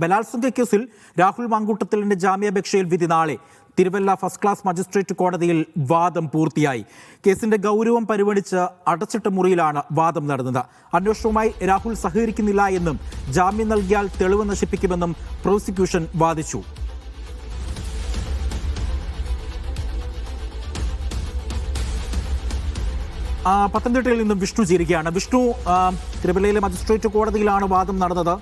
ബലാത്സംഗ കേസിൽ രാഹുൽ മാങ്കൂട്ടത്തലിന്റെ ജാമ്യാപേക്ഷയിൽ വിധി നാളെ. തിരുവല്ല ഫസ്റ്റ് ക്ലാസ് മജിസ്ട്രേറ്റ് കോടതിയിൽ വാദം പൂർത്തിയായി. കേസിന്റെ ഗൗരവം പരിഗണിച്ച് അടച്ചിട്ട മുറിയിലാണ് വാദം നടന്നത്. അന്വേഷണവുമായി രാഹുൽ സഹകരിക്കുന്നില്ല എന്നും ജാമ്യം നൽകിയാൽ തെളിവ് നശിപ്പിക്കുമെന്നും പ്രോസിക്യൂഷൻ വാദിച്ചു. പത്തനംതിട്ടയിൽ നിന്നും വിഷ്ണു ചേരുകയാണ്. വിഷ്ണു തിരുവല്ലയിലെ മജിസ്ട്രേറ്റ് കോടതിയിലാണ് വാദം നടന്നത്.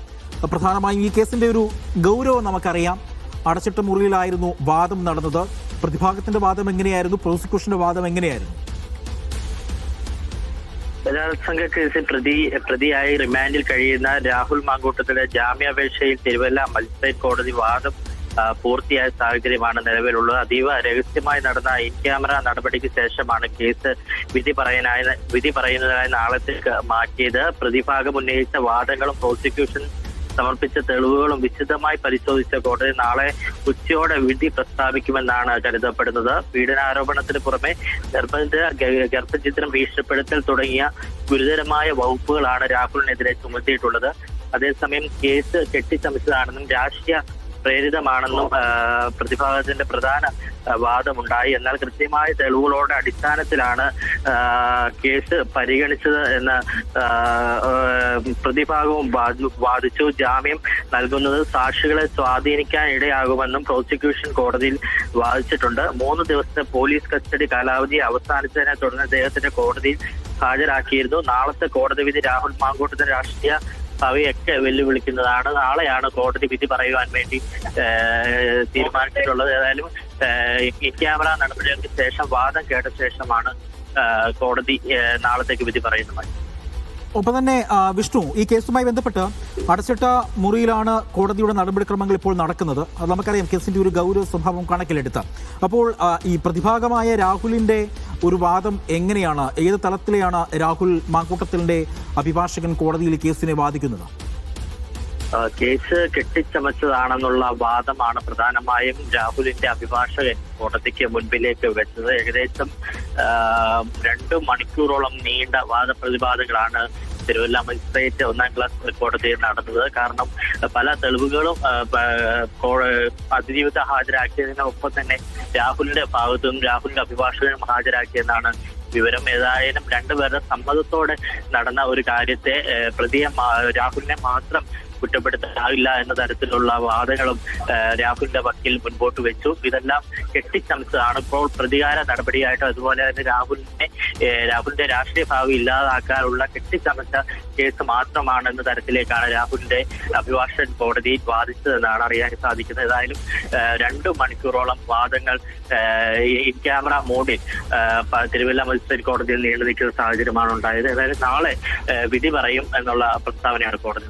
പ്രധാനമായും ഈ കേസിന്റെ ഒരു ഗൗരവം നമുക്കറിയാം. അടച്ചിട്ട മുറിയിലായിരുന്നു വാദം നടന്നത്. പ്രതിഭാഗത്തിന്റെ വാദം എങ്ങനെയായിരുന്നു? പ്രോസിക്യൂഷന്റെ വാദം എങ്ങനെയായിരുന്നു? ബലാത്സംഗ കേസിൽ പ്രതി പ്രതിയായി റിമാൻഡിൽ കഴിയുന്ന രാഹുൽ മാങ്കൂട്ടത്തിന്റെ ജാമ്യാപേക്ഷയിൽ തിരുവല്ല മജിസ്ട്രേറ്റ് കോടതി വാദം പൂർത്തിയായ സാഹചര്യമാണ് നിലവിലുള്ളത്. അതീവ രഹസ്യമായി നടന്ന ഇൻ ക്യാമറ നടപടിക്ക് ശേഷമാണ് കേസ് വിധി പറയാനായി വിധി പറയുന്നതിനായി നാളത്തേക്ക് മാറ്റിയത്. പ്രതിഭാഗം ഉന്നയിച്ച വാദങ്ങളും പ്രോസിക്യൂഷൻ സമർപ്പിച്ച തെളിവുകളും വിശദമായി പരിശോധിച്ച കോടതി നാളെ ഉച്ചയോടെ വിധി പ്രസ്താവിക്കുമെന്നാണ് കരുതപ്പെടുന്നത്. പീഡനാരോപണത്തിന് പുറമെ നിർബന്ധിത ഗ- ഗർഭചിത്രം ഭീഷണിപ്പെടുത്തൽ തുടങ്ങിയ ഗുരുതരമായ വകുപ്പുകളാണ് രാഹുലിനെതിരെ ചുമത്തിയിട്ടുള്ളത്. അതേസമയം കേസ് കെട്ടിച്ചമച്ചതാണെന്നും രാഷ്ട്രീയ പ്രേരിതമാണെന്നും പ്രതിഭാഗത്തിന്റെ പ്രധാന വാദമുണ്ടായി. എന്നാൽ കൃത്യമായ തെളിവുകളുടെ അടിസ്ഥാനത്തിലാണ് കേസ് പരിഗണിച്ചത് എന്ന് പ്രതിഭാഗവും വാദിച്ചു. ജാമ്യം നൽകുന്നത് സാക്ഷികളെ സ്വാധീനിക്കാൻ ഇടയാകുമെന്നും പ്രോസിക്യൂഷൻ കോടതിയിൽ വാദിച്ചിട്ടുണ്ട്. മൂന്ന് ദിവസത്തെ പോലീസ് കസ്റ്റഡി കാലാവധി അവസാനിച്ചതിനെ തുടർന്ന് അദ്ദേഹത്തിന്റെ കോടതിയിൽ ഹാജരാക്കിയിരുന്നു. നാളത്തെ കോടതി വിധി രാഹുൽ മാങ്കൂട്ടത്തിന്റെ രാഷ്ട്രീയ അവയൊക്കെ വെല്ലുവിളിക്കുന്നതാണ്. നാളെയാണ് കോടതി വിധി പറയുവാൻ വേണ്ടി തീരുമാനിച്ചിട്ടുള്ളത്. ഏതായാലും ക്യാമറ നടപടികൾക്ക് ശേഷം വാദം കേട്ട ശേഷമാണ് കോടതി നാളത്തേക്ക് വിധി പറയുന്നത്. ഒപ്പം തന്നെ വിഷ്ണു ഈ കേസുമായി ബന്ധപ്പെട്ട് അടച്ചിട്ട മുറിയിലാണ് കോടതിയുടെ നടപടിക്രമങ്ങൾ ഇപ്പോൾ നടക്കുന്നത്. അത് നമുക്കറിയാം കേസിന്റെ ഒരു ഗൗരവ സ്വഭാവം കണക്കിലെടുത്ത്. അപ്പോൾ ഈ പ്രതിഭാഗമായ രാഹുലിന്റെ ഒരു വാദം എങ്ങനെയാണ്? ഏത് തലത്തിലെയാണ് രാഹുൽ മാക്കൂട്ടത്തിന്റെ അഭിഭാഷകൻ കോടതിയിൽ കേസിനെ വാദിക്കുന്നത്? കേസ് കെട്ടിച്ചമച്ചതാണെന്നുള്ള വാദമാണ് പ്രധാനമായും രാഹുലിന്റെ അഭിഭാഷകൻ കോടതിക്ക് മുൻപിലേക്ക് വെച്ചത്. ഏകദേശം രണ്ടു മണിക്കൂറോളം നീണ്ട വാദപ്രതിവാദങ്ങളാണ് തിരുവല്ല മജിസ്ട്രേറ്റ് ഒന്നാം ക്ലാസ് കോടതിയിൽ നടന്നത്. കാരണം പല തെളിവുകളും അതിജീവിത ഹാജരാക്കിയതിനൊപ്പം തന്നെ രാഹുലിന്റെ ഭാഗത്തും രാഹുലിന്റെ അഭിഭാഷകനും ഹാജരാക്കിയെന്നാണ് വിവരം. ഏതായാലും രണ്ടുപേരുടെ സമ്മതത്തോടെ നടന്ന ഒരു കാര്യത്തെ പ്രതിയെ രാഹുലിനെ മാത്രം കുറ്റപ്പെടുത്താനാവില്ല എന്ന തരത്തിലുള്ള വാദങ്ങളും രാഹുലിന്റെ വക്കിൽ മുൻപോട്ട് വെച്ചു. ഇതെല്ലാം കെട്ടിച്ചമച്ചതാണ്. ഇപ്പോൾ പ്രതികാര നടപടിയായിട്ട് അതുപോലെ തന്നെ രാഹുലിനെ രാഹുലിന്റെ രാഷ്ട്രീയ ഭാവി ഇല്ലാതാക്കാനുള്ള കെട്ടിച്ചമച്ച കേസ് മാത്രമാണ് എന്ന തരത്തിലേക്കാണ് രാഹുലിന്റെ അഭിഭാഷകൻ കോടതിയിൽ വാദിച്ചതെന്നാണ് അറിയാൻ സാധിക്കുന്നത്. ഏതായാലും രണ്ടു മണിക്കൂറോളം വാദങ്ങൾ ഈ ക്യാമറ മോഡിൽ തിരുവല്ല മജിസ്ട്രേറ്റ് കോടതിയിൽ നീണ്ടു നിൽക്കുന്ന സാഹചര്യമാണ് ഉണ്ടായത്. ഏതായാലും നാളെ വിധി പറയും എന്നുള്ള പ്രസ്താവനയാണ് കോടതി.